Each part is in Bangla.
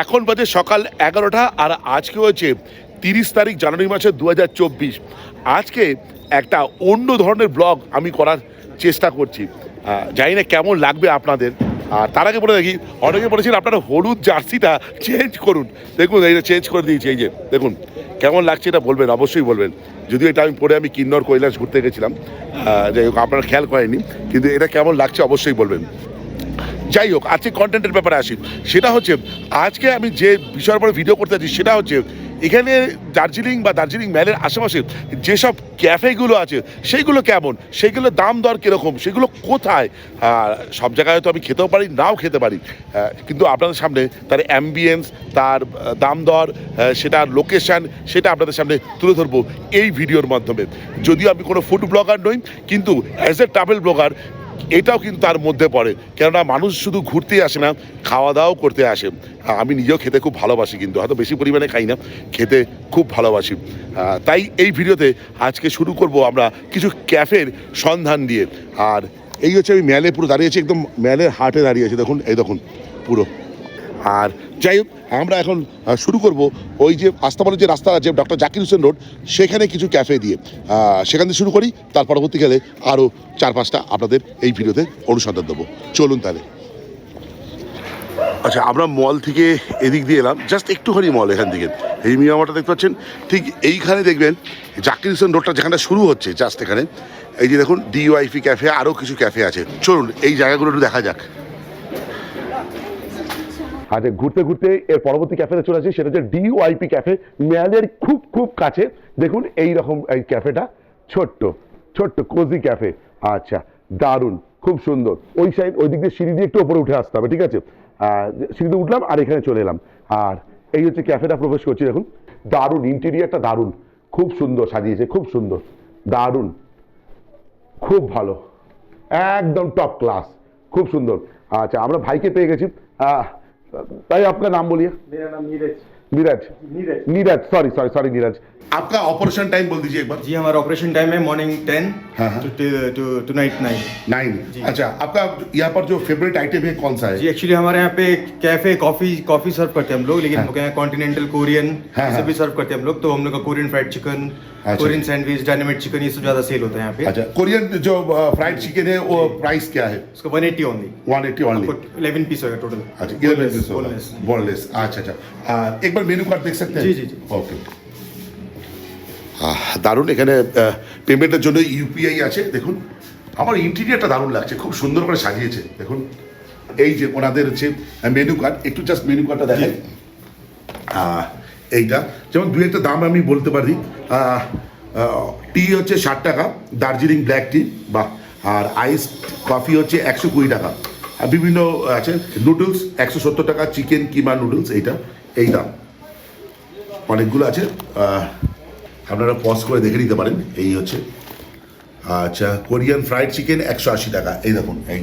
এখন বাজে সকাল এগারোটা আর আজকে হচ্ছে তিরিশ তারিখ জানুয়ারি মাসের দু আজকে একটা অন্য ধরনের ব্লগ আমি করার চেষ্টা করছি। জানি না কেমন লাগবে আপনাদের। আর তার আগে বলে দেখি অনেকে বলেছেন আপনারা হলুদ জার্সিটা চেঞ্জ করুন। দেখুন এইটা চেঞ্জ করে দিয়েছি, এই যে, দেখুন, কেমন লাগছে এটা বলবেন, অবশ্যই বলবেন। যদিও এটা আমি পরে আমি কিন্নর কৈলাস ঘুরতে গেছিলাম। যাই হোক, আপনারা খেয়াল করেনি কিন্তু এটা কেমন লাগছে অবশ্যই বলবেন। যাই হোক, আজকে কন্টেন্টের ব্যাপারে আসি। সেটা হচ্ছে, আজকে আমি যে বিষয়ের উপরে ভিডিও করতে যাচ্ছি, সেটা হচ্ছে, এখানে দার্জিলিং বা দার্জিলিং ম্যালের আশেপাশে যেসব ক্যাফেগুলো আছে, সেইগুলো কেমন? সেইগুলোর দাম দর কীরকম? সেগুলো কোথায়? সব জায়গায় তো আমি খেতেও পারি, নাও খেতে পারি। কিন্তু আপনাদের সামনে তার অ্যাম্বিয়েন্স তার দাম দর সেটার লোকেশান সেটা আপনাদের সামনে তুলে ধরবো এই ভিডিওর মাধ্যমে। যদিও আমি কোনো ফুড ব্লগার নই, কিন্তু অ্যাজ এ ট্রাভেল ব্লগার এটাও কিন্তু তার মধ্যে পড়ে। কেননা মানুষ শুধু ঘুরতেই আসে না খাওয়া দাওয়াও করতে আসে। আমি নিজেও খেতে খুব ভালোবাসি কিন্তু, হয়তো বেশি পরিমাণে খাই না, খেতে খুব ভালোবাসি। তাই এই ভিডিওতে আজকে শুরু করব আমরা কিছু ক্যাফের সন্ধান দিয়ে। আর এই হচ্ছে আমি ম্যালে পুরো দাঁড়িয়েছি একদম ম্যালের হাটে দাঁড়িয়েছি দেখুন, এই দেখুন, পুরো। আর যাই হোক, আমরা এখন শুরু করব ওই যে আস্তাবলের যে রাস্তা আছে, ডক্টর জাকির হোসেন রোড, সেখানে কিছু ক্যাফে দিয়ে। সেখান থেকে শুরু করি, তার পরবর্তীকালে আরও চার পাঁচটা আপনাদের এই ভিডিওতে অনুসন্ধান দেবো। চলুন তাহলে। আচ্ছা আমরা মল থেকে এদিক দিয়ে এলাম, জাস্ট একটুখানি মল এখান থেকে। এই মিয়ামাটা দেখতে পাচ্ছেন? ঠিক এইখানে দেখবেন, জাকির হোসেন রোডটা যেখানটা শুরু হচ্ছে, জাস্ট এখানে। এই যে দেখুন ডিওয়াইপি ক্যাফে আরও কিছু ক্যাফে আছে। চলুন, এই জায়গাগুলো একটু দেখা যাক। আচ্ছা ঘুরতে ঘুরতে এর পরবর্তী ক্যাফেতে চলে আসি, সেটা হচ্ছে ডিওয়াইপি ক্যাফে ম্যালের খুব খুব কাছে। দেখুন এই রকম এই ক্যাফেটা ছোট্ট ছোট্ট কোজি ক্যাফে আচ্ছা দারুণ, খুব সুন্দর। ওই সাইড ওই দিক দিয়ে সিঁড়ি দিয়ে একটু ওপরে উঠে আসতে হবে, ঠিক আছে? সিঁড়িতে উঠলাম আর এখানে চলে এলাম। আর এই হচ্ছে ক্যাফেটা প্রবেশ করছি, দেখুন। দারুণ ইন্টেরিয়ারটা দারুণ। খুব সুন্দর সাজিয়েছে, খুব সুন্দর। দারুণ, খুব ভালো। একদম টপ ক্লাস খুব সুন্দর। আচ্ছা আমরা ভাইকে পেয়ে গেছি। भाई आपका नाम बोलिए मेरा नाम Neeraj Neeraj Neeraj Neeraj sorry sorry sorry Neeraj आपका ऑपरेशन टाइम बोल दीजिए एक बार जी हमारा ऑपरेशन टाइम है मॉर्निंग टेन हाँ, हाँ। टू नाइट नाइन नाइन जी। अच्छा आपका यहाँ पर जो फेवरेट आइटम है कौन सा है जी एक्चुअली हमारे यहाँ पे कैफ़े कॉफ़ी कॉफ़ी सर्व करते हैं हम लोग लेकिन। हम लोग यहाँ कॉन्टिनेंटल कोरियन। सब भी सर्व करते हैं हम लोग तो हम लोग का Korean fried chicken. Korean sandwich dynamite chicken ये सब ज्यादा सेल होता है यहाँ पे अच्छा कोरियन जो फ्राइड चिकन है वो प्राइस क्या है उसका one eighty only one eighty only eleven piece होगा टोटल अच्छा इलेवन पीस होगा boneless। बोनलेस अच्छा अच्छा आ, एक बार मेनू कार्ड देख सकते हैं जी, जी, जी। ওকে দারুণ এখানে পেমেন্টের জন্য ইউপিআই আছে দেখুন আমার ইন্টেরিয়ারটা দারুণ লাগছে খুব সুন্দর করে সাজিয়েছে দেখুন এই যে ওনাদের হচ্ছে মেনু কার্ড একটু জাস্ট মেনু কার্ডটা দেখাই আহ, এইটা যেমন দু একটা দাম আমি বলতে পারি টি হচ্ছে ষাট টাকা দার্জিলিং ব্ল্যাক টি বা আর আইস কফি হচ্ছে একশো কুড়ি টাকা আর বিভিন্ন আছে নুডলস একশো সত্তর টাকা চিকেন কিমা নুডলস এইটা এই দাম অনেকগুলো আছে আহ, আপনারা পজ করে দেখে নিতে পারেন এই হচ্ছে আচ্ছা কোরিয়ান ফ্রাইড চিকেন একশো আশি টাকা এই দেখুন এই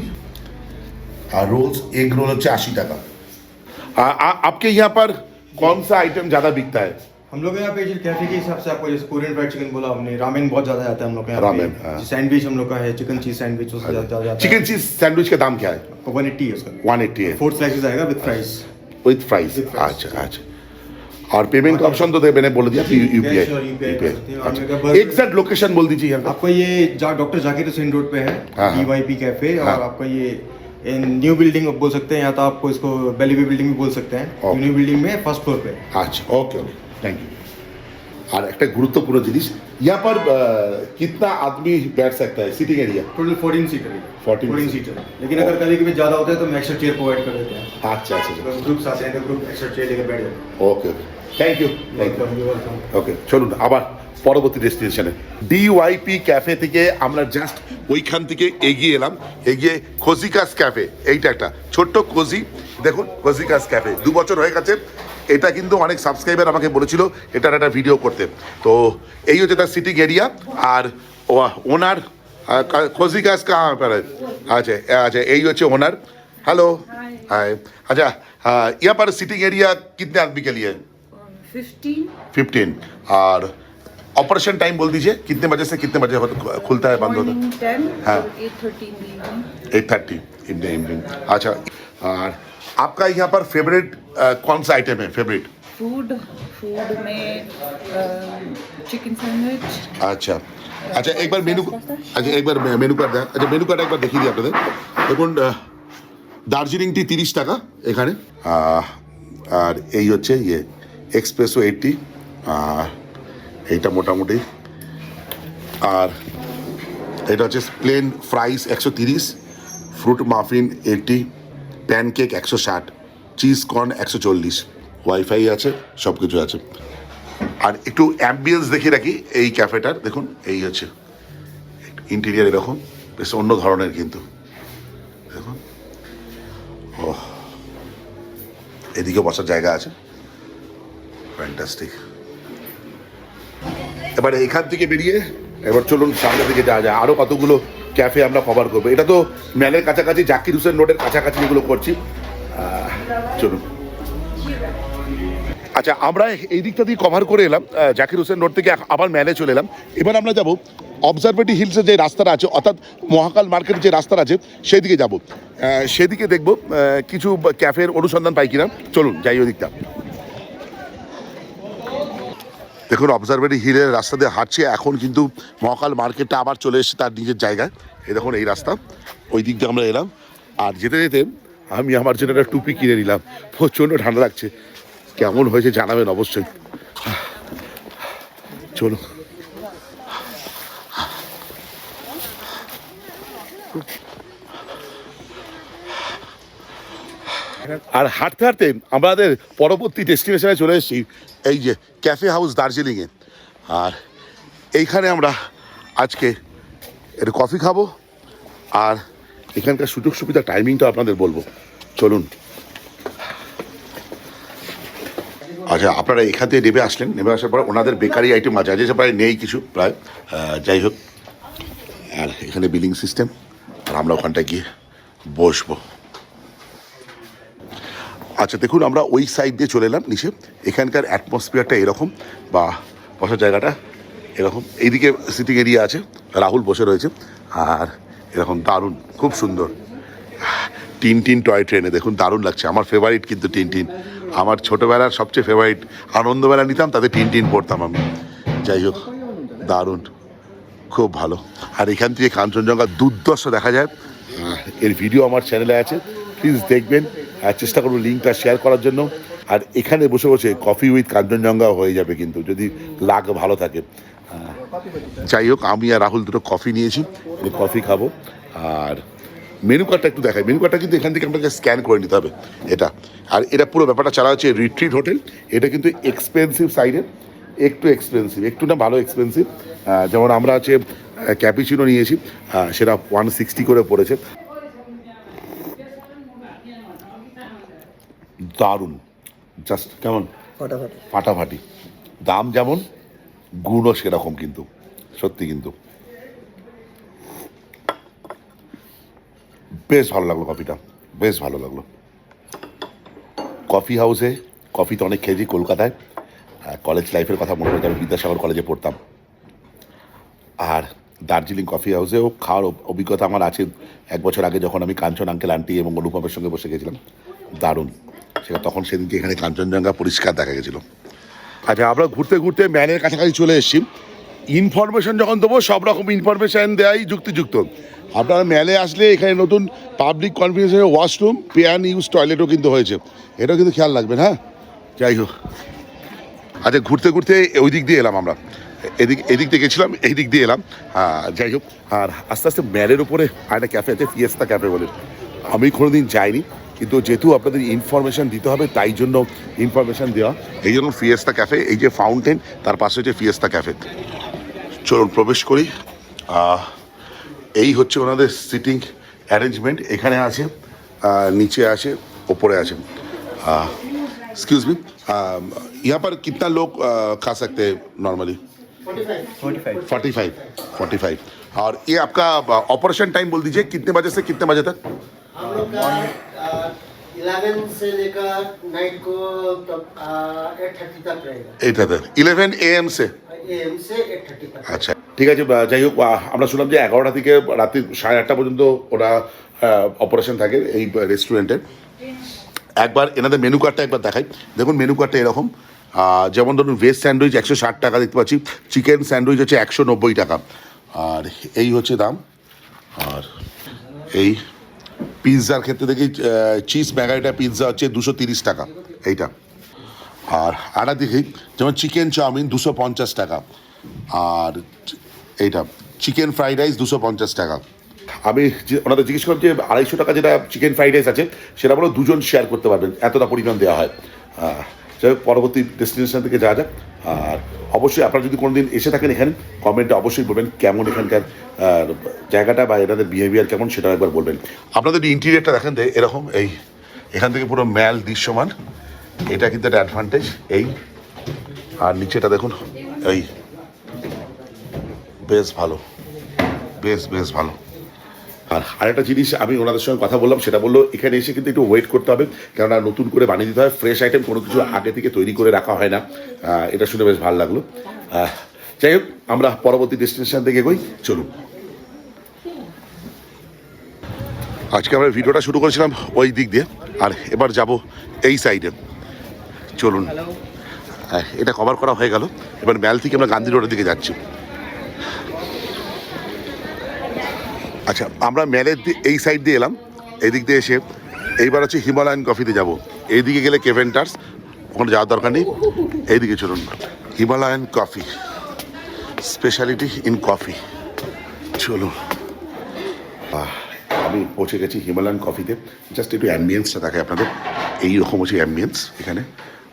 আর रोल्स एग रोल হচ্ছে আশি টাকা आ- आ- आपके यहाँ पर कौन सा आइटम ज़्यादा बिकता है? हम लोग यहाँ पे कैफ़े के हिसाब से आपको जैसे कोरियन फ्राइड चिकन बोला हमने रामेन बहुत ज़्यादा आता है हम लोग के यहाँ रामेन, हाँ। पे सैंडविच हम लोग का है चिकन चीज़ सैंडविच उससे ज़्यादा ज़्यादा आता चिकन चीज़ सैंडविच का दाम क्या है? है वन एट्टी है उसका। वन एट्टी है। फोर स्लाइसेस आएगा with fries with price With price. अच्छा अच्छा। और पेमेंट का ऑप्शन तो दे मैंने बोल दिया यूपीआई और UPI कर सकते हैं। और मेरे अच्छा एग्जैक्ट लोकेशन बोल दीजिए यहाँ का आपका ये जा, डॉक्टर जाकिर हुसैन रोड पे है हाँ, हाँ। डीवाईपी कैफ़े और हाँ। आपका ये न्यू बिल्डिंग बोल सकते हैं या तो आपको इसको बेलीवी बिल्डिंग भी बोल सकते हैं Okay. न्यू बिल्डिंग में फर्स्ट फ्लोर पे अच्छा ओके ओके थैंक यू আর একটা গুরুত্বপূর্ণ জিনিস यहाँ पर अ, कितना आदमी बैठ सकता है sitting area total fourteen seater है 14 फोर्टीन सीटर लेकिन अगर कभी कभी ज्यादा होता है तो हम एक्स्ट्रा चेयर प्रोवाइड कर देते हैं अच्छा अच्छा अच्छा अगर ग्रुप्स आते हैं तो ग्रुप एक्स्ट्रा चेयर लेकर बैठ जाते okay okay thank you thank you हैं वेलकम ওকে চলুন আবার পরবর্তী ডেস্টিনেশনে ডিওয়াইপি ক্যাফে থেকে আমরা জাস্ট ওইখান থেকে এগিয়ে এলাম এগিয়ে কোজিকাস ক্যাফে এইটা একটা ছোট্ট কোজি দেখুন কোজিকাস ক্যাফে দু বছর হয়ে গেছে এটা কিন্তু অনেক সাবস্ক্রাইবার আমাকে বলেছিল এটার একটা ভিডিও করতে তো এই হচ্ছে তার সিটিং এরিয়া আর ও- ওনার কোজিকাস কাহা पर है? আচ্ছা আচ্ছা এই হচ্ছে ওনার হ্যালো হাই আচ্ছা यहाँ पर सिटिंग एरिया कितने आदमी के लिए है फिफ्टीन फिफ्टीन और ऑपरेशन टाइम बोल दीजिए कितने बजे से कितने बजे होता- खुलता है बंद होता मॉर्निंग टेन हाँ। Eight thirty in the evening है eight thirty in the evening अच्छा और आपका यहाँ पर फेवरेट कौन सा आइटम है फेवरेट फूड फूड में चिकन सैंडविच আচ্ছা আচ্ছা একবার মেনু আচ্ছা একবার মেনু কার্ড দেখ আচ্ছা মেনু কার্ড একবার দেখিয়ে দিই আপনাদের দেখুন আহ, দার্জিলিং টি তিরিশ টাকা এখানে আহ, আর এই হচ্ছে ইয়ে এক্সপ্রেসো এইটটি আর এইটা মোটামুটি। আর এটা হচ্ছে প্লেন ফ্রাইস একশো তিরিশ ফ্রুট মাফিন এইটটি প্যানকেক একশো ষাট চিজ কর্ন একশো চল্লিশ। ওয়াইফাই আছে সব কিছু আছে। আর একটু অ্যাম্বিয়েন্স দেখিয়ে রাখি এই ক্যাফেটার দেখুন, এই হচ্ছে। ইন্টেরিয়ার এরকম বেশ অন্য ধরনের কিন্তু। দেখুন। ও এদিকে বসার জায়গা আছে। ফ্যান্টাস্টিক এবার এখান থেকে বেরিয়ে এবার চলুন সামনের দিকে যাওয়া যায়। আরও কতগুলো ক্যাফে আমরা কভার করব। এটা তো ম্যালের কাছাকাছি, জাকির হুসেন রোডের কাছাকাছি যেগুলো করছি। চলুন। আচ্ছা আমরা এই দিকটা দিয়ে কভার করে এলাম। জাকির হোসেন রোড থেকে আবার ম্যালে চলে এলাম। এবার আমরা যাব অবজারভেটরি হিলসের যে রাস্তাটা আছে, অর্থাৎ মহাকাল মার্কেটের যে রাস্তাটা আছে সেই দিকে যাব সেদিকে দেখব কিছু ক্যাফের অনুসন্ধান পাই কিনা। চলুন, যাই ওই দিকটা। দেখুন অবজারভেটরি হিলের রাস্তা দিয়ে হাঁটছে, এখন কিন্তু মহাকাল মার্কেটটা আবার চলে এসেছে তার নিজের জায়গায়। এই দেখুন, এই রাস্তা, ওই দিক দিয়ে আমরা এলাম। আর যেতে যেতে আমি আমার জন্য একটা টুপি কিনে নিলাম। প্রচণ্ড ঠান্ডা লাগছে। কেমন হয়েছে জানাবেন অবশ্যই। চলো। আর হাঁটতে হাঁটতে আমাদের পরবর্তী ডেস্টিনেশনে চলে এসেছি, এই যে ক্যাফে হাউস দার্জিলিংয়ে। আর এইখানে আমরা আজকে একটু কফি খাব, আর এখানকার সুযোগ সুবিধা টাইমিংটা আপনাদের বলব। চলুন। আচ্ছা আপনারা এখান থেকে নেমে আসলেন, নেমে আসার পর ওনাদের বেকারি আইটেম আছে আজ প্রায় নেই কিছু, প্রায় যাই হোক। আর এখানে বিলিং সিস্টেম আর আমরা ওখানটায় গিয়ে বসবো। আচ্ছা দেখুন, আমরা ওই সাইড দিয়ে চলে এলাম, নিচে। এখানকার অ্যাটমসফিয়ারটা এরকম বা বসার জায়গাটা এরকম। এইদিকে সিটিং এরিয়া আছে, রাহুল বসে রয়েছে, আর এরকম দারুণ, খুব সুন্দর। টিন টিন টয় ট্রেনে, দেখুন, দারুণ লাগছে। আমার ফেভারিট কিন্তু টিন টিন। আমার ছোটোবেলার সবচেয়ে ফেভারিট আনন্দবেলা নিতাম, তাতে টিন টিন পড়তাম আমি। যাই হোক, দারুণ, খুব ভালো। আর এখান থেকে কাঞ্চনজঙ্ঘা দুর্দশ দেখা যায়। এর ভিডিও আমার চ্যানেলে আছে। প্লিজ দেখবেন। চেষ্টা করব লিঙ্কটা শেয়ার করার জন্য। আর এখানে বসে বসে কফি উইথ কাঞ্চনজঙ্ঘা হয়ে যাবে কিন্তু, যদি লাগ ভালো থাকে। যাই হোক, আমি আর রাহুল দুটো কফি নিয়েছি কফি খাব। আর মেনু কার্ডটা একটু দেখাই। মেনু কার্ডটা কিন্তু এখান থেকে আপনাকে স্ক্যান করে নিতে হবে, এটা। আর এটা পুরো ব্যাপারটা চালা হচ্ছে রিট্রিট হোটেল এটা কিন্তু এক্সপেন্সিভ সাইডের একটু এক্সপেন্সিভ একটু না ভালো এক্সপেন্সিভ যেমন আমরা আছে ক্যাপিচিনো নিয়েছি সেটা ওয়ান সিক্সটি করে পড়েছে। দারুণ। জাস্ট কেমন? ফাটাফাটি। ফাটাফাটি। দাম যেমন গুণও সেরকম কিন্তু। সত্যি কিন্তু। বেশ ভালো লাগল কফিটা। বেশ ভালো লাগল। কফি হাউসে কফি তো অনেক খেয়েছি কলকাতায়। কলেজ লাইফের কথা মনে হচ্ছে আমি বিদ্যাসাগর কলেজে পড়তাম। আর দার্জিলিং কফি হাউসেও খাওয়ার অভিজ্ঞতা আমার আছে। এক বছর আগে যখন আমি কাঞ্চন আঙ্কেল আন্টি এবং অনুপমের সঙ্গে বসে গেছিলাম। দারুণ। সেটা তখন সেদিনকে এখানে কাঞ্চনজঙ্ঘা পরিষ্কার দেখা গেছিল। আচ্ছা আমরা ঘুরতে ঘুরতে ম্যানের কাছাকাছি চলে এসেছি। ইনফরমেশন যখন দেবো সব রকম ইনফরমেশন দেওয়াই যুক্তিযুক্ত। আপনারা ম্যালে আসলে এখানে নতুন পাবলিক কনফারেন্সের ওয়াশরুম পে অ্যান্ড ইউজ টয়লেটও কিন্তু হয়েছে। এটাও কিন্তু খেয়াল রাখবেন হ্যাঁ? যাই হোক। আচ্ছা ঘুরতে ঘুরতে ওই দিক দিয়ে এলাম আমরা। এদিক এদিক দিয়ে গেছিলাম এই দিক দিয়ে এলাম। আহ, যাই হোক আর আস্তে আস্তে ম্যালের উপরে আর একটা ক্যাফে আছে ফিয়েস্তা ক্যাফে বলে। আমি কোনোদিন যাইনি। কিন্তু যেহেতু আপনাদের ইনফরমেশন দিতে হবে তাই জন্য ইনফরমেশন দেওয়া এই জন্য ফিয়েস্তা ক্যাফে এই যে ফাউন্টেন তার পাশে হচ্ছে ফিয়েস্তা ক্যাফে চলুন প্রবেশ করি আহ, এই হচ্ছে ওনাদের সিটিং অ্যারেঞ্জমেন্ট এখানে আছে আহ, নিচে আছে ওপরে আছে एक्सक्यूज मी यहाँ पर कितना लोग uh, खा सकते हैं normally forty five forty five और ये आपका ऑपरेशन टाइम बोल दीजिए कितने बजे से कितने बजे तक हम लोग का इलेवन से लेकर नाइट को तब एट थर्टी तक रहेगा এইট হাজার eleven A M say A M से एट थर्टी तक আচ্ছা ঠিক আছে বা যাই হোক আহ, আমরা শুনলাম যে এগারোটা থেকে রাত্রি সাড়ে আটটা পর্যন্ত ওরা অপারেশন থাকে এই রেস্টুরেন্টে একবার এনাদের মেনু কার্ডটা একবার দেখাই দেখুন মেনু কার্ডটা এরকম আহ, যেমন ধরুন ভেজ স্যান্ডউইচ একশো ষাট টাকা দেখতে পাচ্ছি চিকেন স্যান্ডউইচ হচ্ছে একশো নব্বই টাকা আর এই হচ্ছে দাম আর এই পিৎজার ক্ষেত্রে দেখি চিজ ম্যাগাইটা পিৎজা হচ্ছে দুশো তিরিশ টাকা, এইটা। আর আটা দেখি, যেমন চিকেন চাউমিন দুশো পঞ্চাশ টাকা, আর এইটা, চিকেন ফ্রাইড রাইস দুশো পঞ্চাশ টাকা। আমি ওনাদের জিজ্ঞেস করলাম যে আড়াইশো টাকা যেটা চিকেন ফ্রাইড রাইস আছে, সেটা বলো দুজন শেয়ার করতে পারবেন, এতটা পরিমাণ দেওয়া হয়। যাই হোক, পরবর্তী ডেস্টিনেশন থেকে যাওয়া যাক। আর অবশ্যই আপনারা যদি কোনোদিন এসে থাকেন এখানে কমেন্টে অবশ্যই বলবেন কেমন এখানকার জায়গাটা বা এনাদের বিহেভিয়ার কেমন সেটা একবার বলবেন। আপনাদের ইন্টিরিয়ারটা দেখেন তো এরকম এই এখান থেকে পুরো ম্যাল দৃশ্যমান এটা কিন্তু একটা অ্যাডভান্টেজ এই। আর নিচেটা দেখুন এই। বেশ ভালো বেশ বেশ ভালো। আর আরেকটা জিনিস আমি ওনাদের সঙ্গে কথা বললাম, সেটা বলল, এখানে এসে কিন্তু একটু ওয়েট করতে হবে, কেননা নতুন করে বানিয়ে দিতে হয় ফ্রেশ আইটেম কোনো কিছু আগে থেকে তৈরি করে রাখা হয় না। এটা শুনে বেশ ভালো লাগল। যাই হোক, আমরা পরবর্তী ডেস্টিনেশন থেকে এগোই, চলুন। আজকে আমরা ভিডিওটা শুরু করেছিলাম ওই দিক দিয়ে, আর এবার যাব এই সাইডে চলুন। এটা কভার করা হয়ে গেল, এবার ম্যাল থেকে আমরা গান্ধী রোডের দিকে যাচ্ছি। আচ্ছা আমরা ম্যালের দি- এই সাইড দিয়ে এলাম এই দিক দিয়ে এসে এইবার হচ্ছে হিমালয়ান কফিতে যাব। এইদিকে গেলে কেভেন্টার্স ওখানে যাওয়ার দরকার নেই। এইদিকে চলুন। Himalayan coffee specialty in coffee চলুন। আমি পৌঁছে গেছি হিমালয়ান কফিতে জাস্ট একটু অ্যাম্বিয়েন্সটা দেখে আপনাদের। এই রকম হচ্ছে অ্যাম্বিয়েন্স এখানে।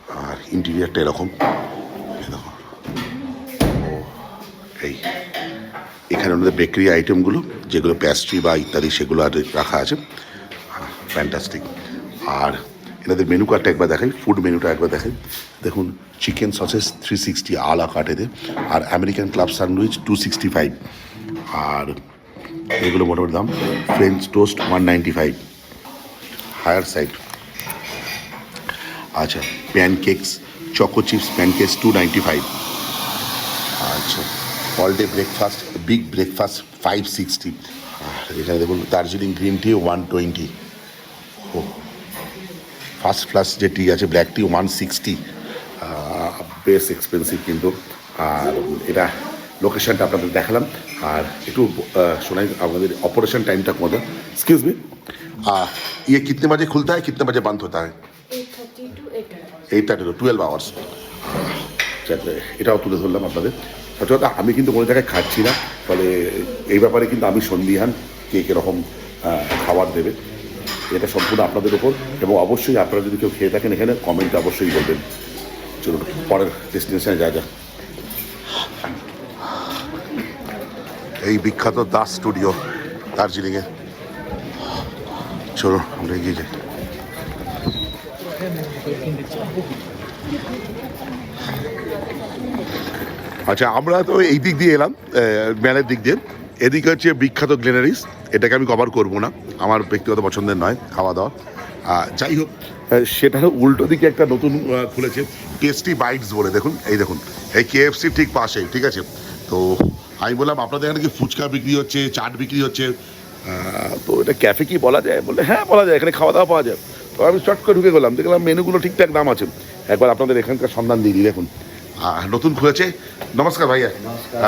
আর ইন্টেরিয়ারটা এরকম। এই। এখানে ওনাদের বেকারি আইটেমগুলো যেগুলো প্যাস্ট্রি বা ইত্যাদি, সেগুলো আর রাখা আছে। ফ্যান্টাস্টিক আর এনাদের মেনু কার্ডটা একবার দেখাই ফুড মেনুটা একবার দেখাই। দেখুন chicken sausages three sixty a la কাটেতে R American club sandwich two sixty five আর এগুলো মোটামুটি দাম French toast one ninety five higher side আচ্ছা pancakes choco chips pancakes two ninety five আচ্ছা all day breakfast big breakfast five sixty আর এখানে দেখুন Darjeeling green tea one twenty ও ফার্স্ট ফ্লাস যে টি আছে ব্ল্যাক টি ওয়ান সিক্সটি বেশ এক্সপেন্সিভ কিন্তু। আর এটা লোকেশানটা আপনাদের দেখালাম। আর একটু শোনাই আমাদের অপারেশন টাইমটা কোথা এক্সকিউজ মি ইয়ে কিতনে বাজে খুলতে হয় কিতনে বাজে বন্ধ হতে হয়? Eight thirty to twelve hours এটাও তুলে ধরলাম আপনাদের। কথা আমি কিন্তু কোনো জায়গায় খাচ্ছি না, ফলে এই ব্যাপারে কিন্তু আমি সন্দিহান কে কীরকম খাবার দেবে, এটা সম্পূর্ণ আপনাদের উপর, এবং অবশ্যই আপনারা যদি কেউ খেয়ে থাকেন এখানে কমেন্টে অবশ্যই বলবেন। চলুন, পরের ডেস্টিনেশনে যা যা এই বিখ্যাত দাস স্টুডিও দার্জিলিংয়ে। চলুন, আমরা এগিয়ে যাই। আচ্ছা আমরা তো এই দিক দিয়ে এলাম ম্যালের দিক দিয়ে। এদিকে হচ্ছে বিখ্যাত গ্লেনারিস এটাকে আমি কভার করব না। আমার ব্যক্তিগত পছন্দের নয়, খাওয়া দাওয়া। যাই হোক সেটার উল্টো দিকে একটা নতুন খুলেছে টেস্টি বাইটস বলে। দেখুন, এই দেখুন, এই কেএফসি ঠিক পাশেই ঠিক আছে? তো আমি বললাম, আপনাদের এখানে কি ফুচকা বিক্রি হচ্ছে, চাট বিক্রি হচ্ছে? তো এটা ক্যাফে কি বলা যায়? বললে হ্যাঁ বলা যায়, এখানে খাওয়া দাওয়া পাওয়া যায়। তো আমি চট করে ঢুকে গেলাম, দেখলাম মেনুগুলো ঠিকঠাক দাম আছে। একবার আপনাদের এখানকার সন্ধান দিয়ে দিই, দেখুন। হ্যাঁ, নতুন খুলেছে। নমস্কার ভাইয়া।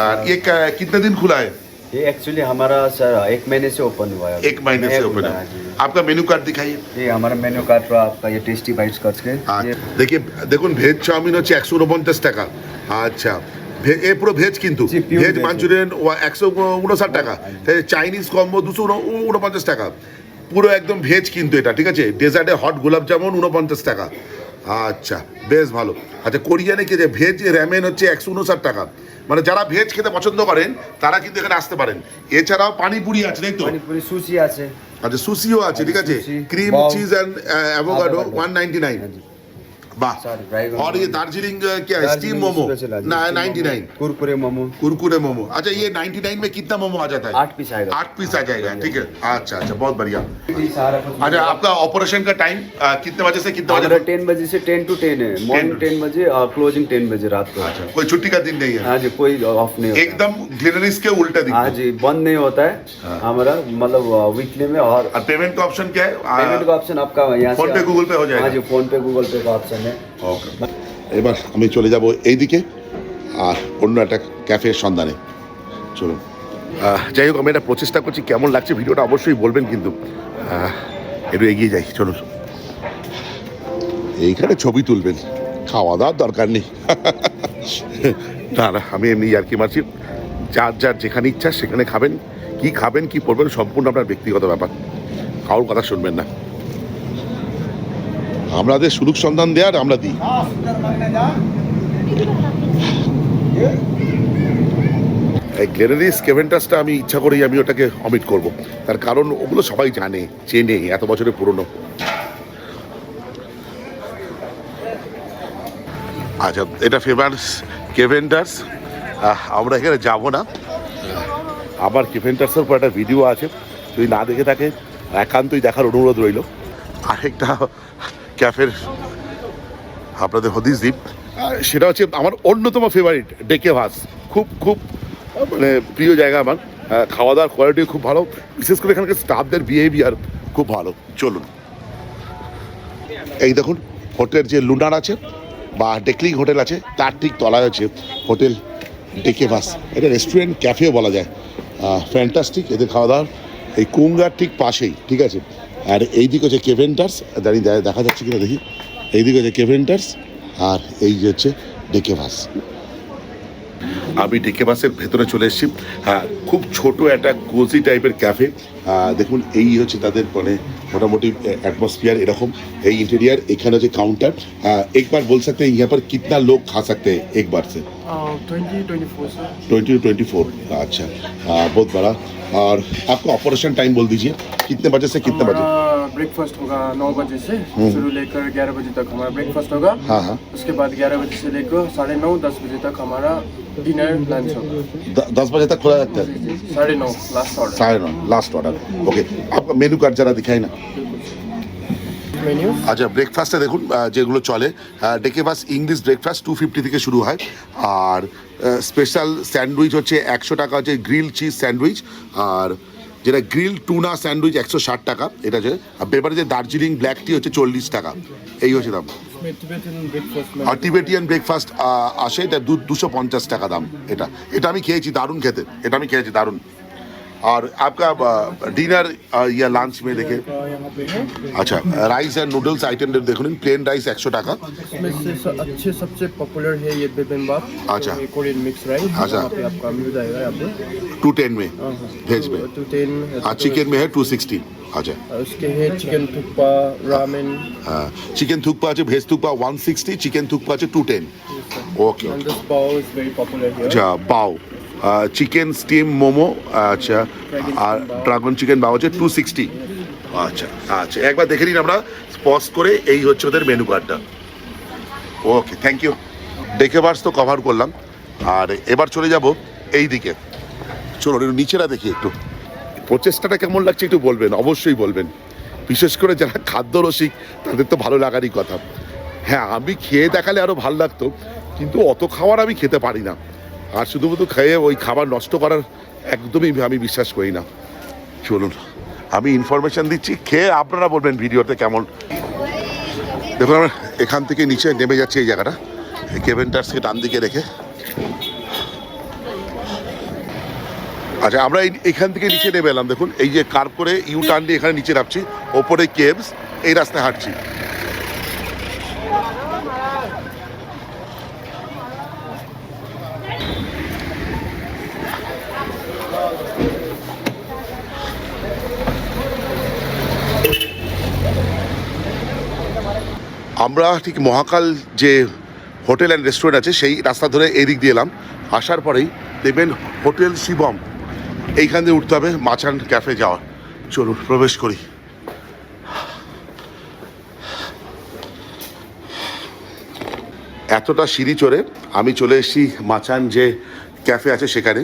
আর এক কিতনা দিন খুলা হ্যাঁ ये एक्चुअली हमारा सर एक महीने से ओपन हुआ है एक महीने से ओपन है आपका मेन्यू कार्ड दिखाइए ये हमारा টাকা। আচ্ছা। এ পুরো ভেজ কিন্তু। ভেজ মাঞ্চুরিয়ান 159 টাকা। এই চাইনিজ কম্বো 249 টাকা। পুরো একদম ভেজ কিন্তু এটা ঠিক আছে? ডেজার্টে হট গোলাপ জামুন 49 টাকা। আচ্ছা বেশ ভালো। আচ্ছা কোরিয়ানে কি যে ভেজ র্যামেন হচ্ছে একশো উনষাট টাকা। মানে যারা ভেজ খেতে পছন্দ করেন তারা কিন্তু এখানে আসতে পারেন। এছাড়াও পানিপুরি আছে তাই তো? পানিপুরি সুশি আছে। আচ্ছা সুশিও আছে ঠিক আছে? Cream cheese and avocado one ninety nine वाह। और ये दार्जिलिंग क्या है steam momo? Ninety nine Kurkure momo. Kurkure momo. अच्छा ये 99 में कितना मोमो आ जाता है? आठ पीस आएगा। आठ पीस आ जाएगा ठीक है। अच्छा अच्छा बहुत बढ़िया। अच्छा आपका ऑपरेशन का टाइम कितने बजे से कितने बजे टेन बजे से टेन टू टेन है। मॉर्निंग टेन बजे और क्लोजिंग टेन बजे रात को। अच्छा कोई छुट्टी का दिन नहीं है? हाँ जी कोई ऑफ़ नहीं एकदम ग्लिनरीज के उल्टे हाँ जी बंद नहीं होता हाँ। है। हमारा मतलब वीकली में और और पेमेंट का ऑप्शन क्या है? पेमेंट का ऑप्शन आपका यहाँ फ़ोन पे, गूगल पे हो जाएगा? हाँ जी फ़ोन पे गूगल पे का ऑप्शन है। ওকে এবার আমি চলে যাব এইদিকে আর অন্য একটা ক্যাফের সন্ধানে। চলুন। যাই হোক আমি একটা প্রচেষ্টা করছি কেমন লাগছে ভিডিওটা অবশ্যই বলবেন কিন্তু একটু এগিয়ে যাই চলুন। এইখানে ছবি তুলবেন খাওয়া দাওয়ার দরকার নেই। না না আমি এমনি আর কি মারছি। যার যার যেখানে ইচ্ছা সেখানে খাবেন কি খাবেন কি পড়বেন সম্পূর্ণ আপনার ব্যক্তিগত ব্যাপার। কারোর কথা শুনবেন না। আমাদের সুযোগ সন্ধান দেওয়ার আমরা দিই। এই গ্লেনারিস কেভেন্টাসটা আমি ইচ্ছা করেই আমি ওটাকে অমিট করব। তার কারণ ওগুলো সবাই জানে, চেনে, এত বছরের পুরনো। আচ্ছা এটা ফেমাস কেভেন্টার্স আমরা এখানে যাব না। আবার কেভেন্টার্সের উপর একটা ভিডিও আছে। যদি না দেখে থাকে, একান্তই দেখার অনুরোধ রইল। আরেকটা ক্যাফের আপনাদের হদিস দ্বীপ। সেটা হচ্ছে আমার অন্যতম ফেভারিট ডেকে ভাস। খুব খুব মানে প্রিয় জায়গা আমার। খাওয়া দাওয়ার কোয়ালিটি খুব ভালো। বিশেষ করে এখানকার স্টাফদের বিহেভিয়ার খুব ভালো। চলুন। এই দেখুন, হোটেল যে লুনার আছে, বা ডেকলিং হোটেল আছে, তার ঠিক তলায় আছে হোটেল ডেকে ভাস। এটা রেস্টুরেন্ট ক্যাফেও বলা যায়। ফ্যান্টাস্টিক এদের খাওয়া দাওয়ার এই কুঙ্গার ঠিক পাশেই, ঠিক আছে? আর এইদিকে হচ্ছে কেভেন্টার্স দাঁড়িয়ে দেখা যাচ্ছে কিনা দেখি। এইদিকে হচ্ছে কেভেন্টার্স আর এই যে হচ্ছে ডেকে ভাস আমি ডেকে বাসের ভেতরে চলে এসেছি হ্যাঁ খুব ছোট একটা কোজি টাইপের ক্যাফে দেখুন এই হচ্ছে তাদের মানে মোটামুটি एटमॉस्फेयर এরকম এই इंटीरियर এখানে হচ্ছে काउंटर एक बार बोल सकते हैं यहाँ पर कितना लोग खा सकते हैं एक बार से twenty twenty four sir twenty two twenty four अच्छा हाँ, बहुत बड़ा और आपका ऑपरेशन टाइम बोल दीजिए कितने बजे से कितने बजे हमारा ब्रेकफास्ट होगा नौ बजे से शुरू लेकर ग्यारह बजे तक हमारा ब्रेकफास्ट होगा हाँ हाँ उसके बाद ग्यारह बजे से लेकर साढ़े नौ दस बजे तक हमारा डिनर लंच होगा द- दस बजे तक खुला रहता है साढ़े नौ लास्ट ऑर्डर साढ़े नौ लास्ट ऑर्डर ओके आपका मेनू कार्ड जरा दिखाई ना मेन्यू আচ্ছা ব্রেকফাস্টে দেখুন আহ, যেগুলো চলে ডেকে বাস ইংলিশ ব্রেকফাস্ট টু ফিফটি থেকে শুরু হয় আর স্পেশাল স্যান্ডউইচ হচ্ছে একশো টাকা হচ্ছে গ্রিল চিজ স্যান্ডউইচ আর যেটা গ্রিল টুনা স্যান্ডউইচ একশো ষাট টাকা, এটা হচ্ছে আর পেপারে যে দার্জিলিং ব্ল্যাক টি হচ্ছে চল্লিশ টাকা, এই হচ্ছে দাম। আর টিবেটিয়ান ব্রেকফাস্ট আসে, এটা দুশো পঞ্চাশ টাকা দাম, এটা। এটা আমি খেয়েছি, দারুণ খেতে, এটা আমি খেয়েছি, দারুণ। और आपका डिनर या लंच में देखें अच्छा राइस एंड नूडल्स आइटम देख लें प्लेन राइस एक सौ टाका अच्छे सबसे पॉपुलर है ये बिबिम्बाप अच्छा कोरियन मिक्स राइस अच्छा आपका मिल जाएगा आपको टू टेन में भेज में टू टेन हाँ चिकन में है टू सिक्सटी अच्छा उसके है चिकन थुक्पा रामेन हाँ चिकन थुक्पा जो veg thukpa one sixty chicken thukpa जो टू टेन ओके अच्छा पाव চিকেন স্টিম মোমো আচ্ছা আর ড্রাগন চিকেন বাও হচ্ছে টু সিক্সটি আচ্ছা আচ্ছা একবার দেখে নিন আমরা স্পস করে এই হচ্ছে ওদের মেনু কার্ডটা ওকে থ্যাংক ইউ ডেকে বার্স তো কভার করলাম। আর এবার চলে যাব এই দিকে চলুন একটু নিচেরা দেখি একটু। প্রচেষ্টাটা কেমন লাগছে একটু বলবেন অবশ্যই বলবেন। বিশেষ করে যারা খাদ্য রসিক তাদের তো ভালো লাগারই কথা। হ্যাঁ আমি খেয়ে দেখালে আরও ভালো লাগতো কিন্তু অত খাওয়ার আমি খেতে পারি না। আর শুধুমাত্র খেয়ে ওই খাবার নষ্ট করার একদমই আমি বিশ্বাস করি না। চলুন, আমি ইনফরমেশন দিচ্ছি, খেয়ে আপনারা বলবেন ভিডিওতে কেমন। দেখুন, আমরা এখান থেকে নিচে নেমে যাচ্ছে এই জায়গাটা। এই কেভেন্টার্সকে ডান দিকে রেখে। আচ্ছা আমরা এখান থেকে নিচে নেমে এলাম। দেখুন, এই যে কার করে ইউ টার্ন দিয়ে এখানে নিচে নামছি, ওপরে কেভস এই রাস্তায় হাঁটছি। আমরা ঠিক মহাকাল যে হোটেল অ্যান্ড রেস্টুরেন্ট আছে, সেই রাস্তা ধরে এদিক দিয়ে এলাম। আসার পরেই দেখবেন হোটেল শিবম, এইখান দিয়ে উঠতে হবে মাছান ক্যাফে যাওয়ার। চলুন, প্রবেশ করি। এতটা সিঁড়ি চড়ে আমি চলে এসেছি মাচান যে ক্যাফে আছে সেখানে।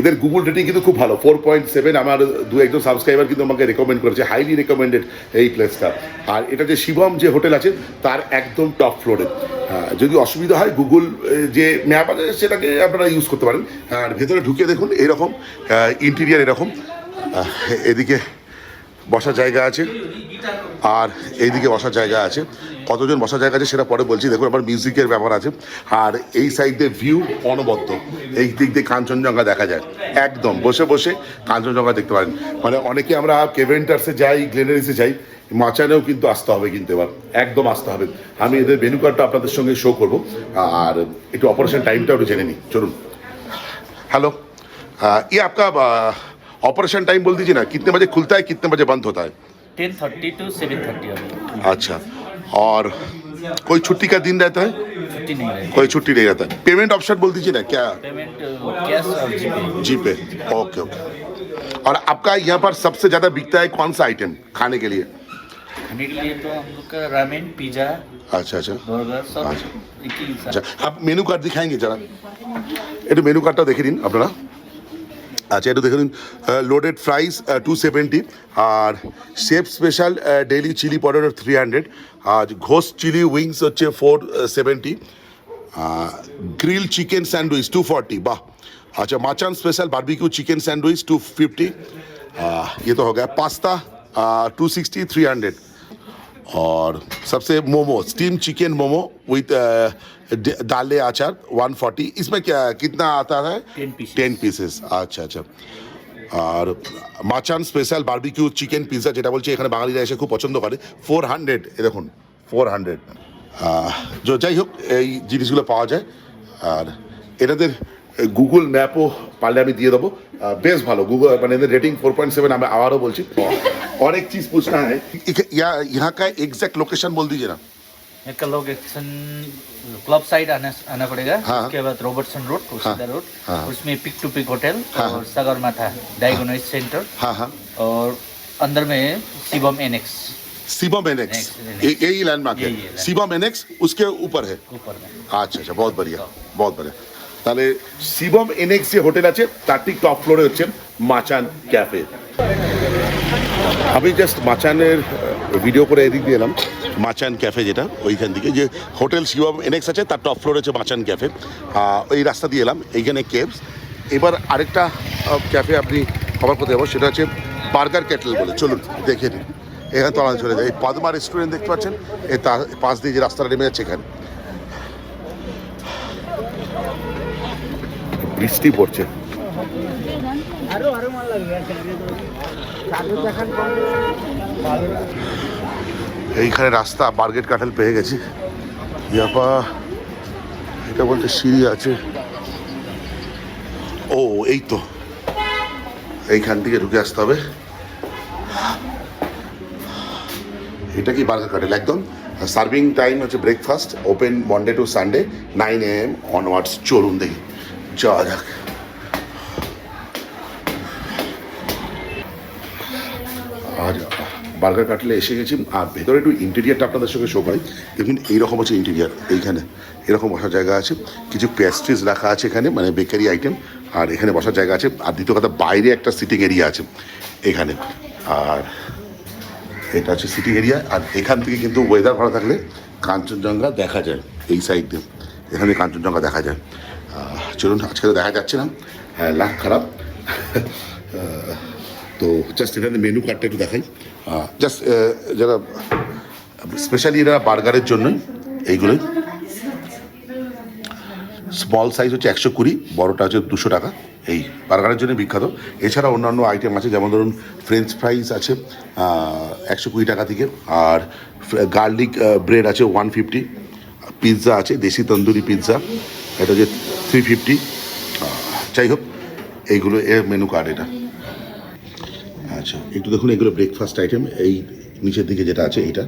এদের গুগল রেটিং কিন্তু খুব ভালো। ফোর পয়েন্ট সেভেন আমার দু একজন সাবস্ক্রাইবার কিন্তু আমাকে রেকমেন্ড করেছে হাইলি রেকমেন্ডেড এই প্লেসটা আর এটা যে শিবম যে হোটেল আছে, তার একদম টপ ফ্লোরে যদি অসুবিধা হয় গুগল যে ম্যাপ আছে, সেটাকে আপনারা ইউজ করতে পারেন। আর ভেতরে ঢুকে দেখুন, এরকম ইন্টেরিয়ার এরকম। এদিকে বসার জায়গা আছে। আর এইদিকে বসার জায়গা আছে। কতজন বসার জায়গা আছে সেটা পরে বলছি দেখুন আমার মিউজিকের ব্যাপার আছে আর এই সাইড দিয়ে ভিউ অনবদ্য এই দিক দিয়ে কাঞ্চনজঙ্ঘা দেখা যায় একদম বসে বসে কাঞ্চনজঙ্ঘা দেখতে পারেন মানে অনেকে আমরা কেভেন্টার্সে যাই গ্লেনারিসে যাই মাচানেও কিন্তু আসতে হবে কিন্তু এবার একদম আসতে হবে আমি এদের মেনু কার্ডটা আপনাদের সঙ্গে শো করবো আর একটু অপারেশন টাইমটাও একটু জেনে নিই চলুন हेलो आ, ये आपका ऑपरेशन टाइम बोल दीजिए ना कितने बजे खुलता है कितने बजे बंद होता है ten thirty to seven thirty अभी अच्छा और कोई छुट्टी का दिन रहता है छुट्टी नहीं रहती कोई छुट्टी नहीं रहता है पेमेंट ऑप्शन बोल दीजिए ना क्या जी पे ओके ओके और आपका यहाँ पर सबसे ज़्यादा बिकता है कौन सा आइटम खाने के लिए खाने के लिए तो हम लोग का रामेन पिज्ज़ा আচ্ছা আচ্ছা আচ্ছা আপ মেনু কার্ড দেখায়নি যারা একটু মেনু কার্ডটা দেখে নিন আপনারা আচ্ছা একটু দেখে নিন লোডেড ফ্রাইস টু সেভেন্টি আর chef special deli chilli powder three hundred আর ঘোষ চিলি উইংস হচ্ছে four seventy grilled chicken sandwich two forty বাহ अच्छा Machan special barbecue chicken sandwich two fifty ये तो हो गया pasta two sixty three hundred और सबसे momo steam chicken momo with दाले आचार 140 इसमें क्या कितना आता है 10 pieces. টেন পিসেস আচ্ছা আচ্ছা আর Machan special barbecue chicken pizza যেটা বলছি এখানে বাঙালিরা এসে খুব পছন্দ করে। ফোর হান্ড্রেড এ দেখুন ফোর হান্ড্রেড যাই হোক এই জিনিসগুলো পাওয়া যায়। আর এনাদের গুগল ম্যাপও পারলে আমি দিয়ে দেবো। বেশ ভালো গুগল মানে এদের রেটিং ফোর পয়েন্ট সেভেন আমি আবারও বলছি। অনেক চিজ পুষ্টা है यहाँ এক্স্যাক্ট एग्जैक्ट বল बोल না? क्लब साइड आना आना पड़ेगा हाँ। उसके बाद रॉबर्टसन रोड सीधा रोड हाँ। उसमें पिक टू पिक होटल हाँ। और सागरमाथा डायगोनोइज सेंटर हाँ हाँ और अंदर में Shivam annex Shivam annex Next, यही लैंडमार्क है यही है landmark। शिवम एनेक्स उसके ऊपर है ऊपर में আচ্ছা আচ্ছা বহুত বড়িয়া বহুত বড়িয়া তাহলে শিবম এনএক্স যে হোটেল আছে তার ঠিক টপ ফ্লোরে হচ্ছে মাচান ক্যাফে আমি জাস্ট মাচানের ভিডিও করে এদিক দিয়ে এলাম মাচান ক্যাফে যেটা, ওইখান থেকে। যে হোটেল শিবম এনএক্স আছে, তার টপ ফ্লোরে হচ্ছে মাচান ক্যাফে। ওই রাস্তা দিয়ে এলাম, এইখানে কেভস। এবার আরেকটা ক্যাফে আপনি কভার করতে যাব, সেটা হচ্ছে বার্গার ক্যাটেল বলে, চলুন, দেখে নিন এখানে তো চলে যায় এই পদ্মা রেস্টুরেন্ট দেখতে পাচ্ছেন? এই তার পাশ দিয়ে যে রাস্তাটা নেমে যাচ্ছে এখানে। বৃষ্টি পড়ছে। এইখানে রাস্তা, বার্গেট কাঁঠাল পেয়ে গেছি। ইয়াপা, এটা বলতে সিঁড়ি আছে। ও, এই তো। এইখান থেকে ঢুকে আসতে হবে। এটা কি বার্গার কাটেল একদম? সার্ভিং টাইম হচ্ছে breakfast, open Monday to Sunday, nine A M, onwards. চলুন দেখি। যাওয়া যাক। বার্গার কাটলে এসে গেছি, আর ভেতরে একটু ইন্টেরিয়ারটা আপনাদের সঙ্গে শো করাই দেখুন, এইরকম আছে ইন্টেরিয়ার এইখানে। এরকম বসার জায়গা আছে। কিছু প্যাস্ট্রিজ রাখা আছে এখানে মানে বেকারি আইটেম আর এখানে বসার জায়গা আছে। আর দ্বিতীয় কথা, বাইরে একটা সিটিং এরিয়া আছে, এখানে। আর এটা হচ্ছে সিটিং এরিয়া আর এখান থেকে কিন্তু ওয়েদার ভালো থাকলে কাঞ্চনজঙ্ঘা দেখা যায়, এই সাইড দিয়ে। এখানে কাঞ্চনজঙ্ঘা দেখা যায়। চলুন, আজকে তো দেখা যাচ্ছে না। হ্যাঁ লাখ খারাপ। তো জাস্ট এখানে মেনু কার্ডটা একটু দেখাই। জাস্ট যারা স্পেশালি এরা বার্গারের জন্যই এইগুলোই। স্মল সাইজ হচ্ছে একশো কুড়ি, বড়টা হচ্ছে দুশো টাকা। এই বার্গারের জন্য বিখ্যাত। এছাড়া অন্যান্য আইটেম আছে, যেমন ধরুন ফ্রেঞ্চ ফ্রাইস আছে একশো কুড়ি টাকা থেকে। আর গার্লিক ব্রেড আছে ওয়ান ফিফটি পিৎজা আছে, দেশি তন্দুরি পিৎজা এটা হচ্ছে থ্রি ফিফটি যাই হোক, এইগুলো, এর মেনু কার্ড এটা। আচ্ছা একটু দেখুন এগুলো ব্রেকফাস্ট আইটেম এই নিচের দিকে যেটা আছে এইটা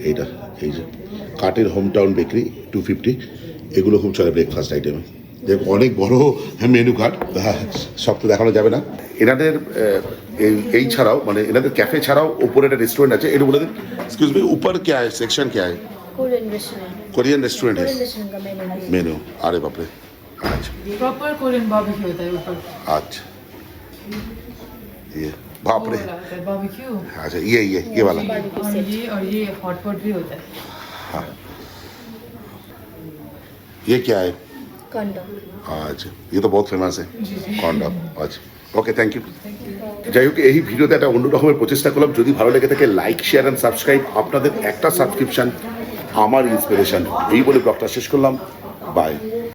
এইটা এই যে কাটের home town bakery two fifty এগুলো খুব চলে ব্রেকফাস্ট আইটেমে দেখুন অনেক বড় মেনু কার্ড সব তো দেখানো যাবে না এনাদের আহ, এই এই ছাড়াও মানে এনাদের ক্যাফে ছাড়াও ওপরে একটা রেস্টুরেন্ট আছে এটা বলে দিন এক্সকিউজ মি উপর কে আয় সেকশন কে আয় कोरियन रेस्टोरेंट कोरियन रेस्टोरेंट है रेस्टोरेंट का मेनू है मेनू अरे बाप रे अच्छा प्रॉपर कोरियन बारबेक्यू होता है ऊपर अच्छा ये बाप रे बारबेक्यू अच्छा ये ये ये वाला और ये और ये हॉट पॉट भी होता है ये क्या है कंडम আচ্ছা ये तो बहुत फेमास है কন্ডম আচ্ছা ওকে থ্যাংক ইউ যাই হোক এই ভিডিওতে একটা অন্য রকমের প্রচেষ্টা করলাম যদি ভালো লেগে থাকে লাইক শেয়ার অ্যান্ড সাবস্ক্রাইব আপনাদের একটা সাবস্ক্রিপশন আমার ইন্সপিরেশন এই বলে ব্লগটা শেষ করলাম বাই